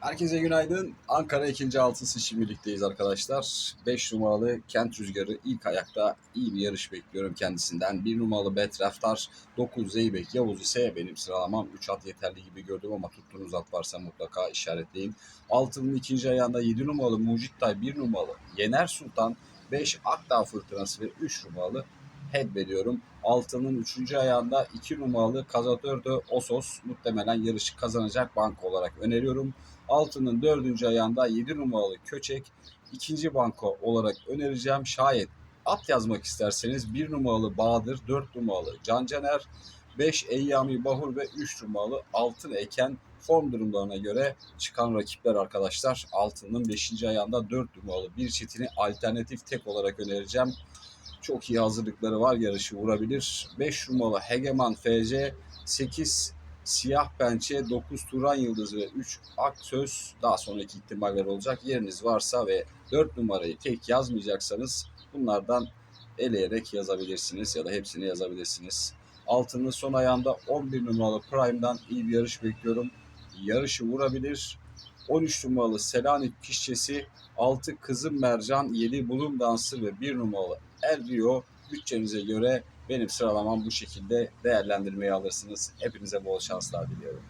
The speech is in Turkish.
Herkese günaydın. Ankara 2. altın seçim birlikteyiz arkadaşlar. 5 numaralı Kent Rüzgarı ilk ayakta iyi bir yarış bekliyorum kendisinden. 1 numaralı Betraftar, 9 Zeybek Yavuz ise benim sıralamam 3 at yeterli gibi gördüm ama tuttuğunuz at varsa mutlaka işaretleyin. Altının ikinci ayağında 7 numaralı Mucittay, 1 numaralı Yener Sultan, 5 Akdağ Fırtınası ve 3 numaralı head veriyorum. Altının 3. ayağında 2 numaralı Kazatör de Osos muhtemelen yarışı kazanacak banka olarak öneriyorum. Altının 4. ayağında 7 numaralı Köçek ikinci banko olarak önereceğim. Şayet at yazmak isterseniz 1 numaralı Bahadır, 4 numaralı Can Caner, 5 Eyyami Bahur ve 3 numaralı Altın Eken form durumlarına göre çıkan rakipler arkadaşlar. Altının 5. ayağında 4 numaralı bir çetini alternatif tek olarak önereceğim. Çok iyi hazırlıkları var. Yarışı vurabilir. 5 numaralı Hegeman FC, 8 Siyah Pençe, 9 Turan Yıldız ve 3 Aksöz daha sonraki ihtimaller olacak. Yeriniz varsa ve 4 numarayı tek yazmayacaksanız bunlardan eleyerek yazabilirsiniz ya da hepsini yazabilirsiniz. Altının son ayağında 11 numaralı Prime'dan iyi bir yarış bekliyorum. Yarışı vurabilir. 13 numaralı Selanik Pişçesi, 6 Kızım Mercan, 7 Bulum Dansı ve 1 numaralı El Rio bütçenize göre benim sıralamam bu şekilde değerlendirmeyi alırsınız. Hepinize bol şanslar diliyorum.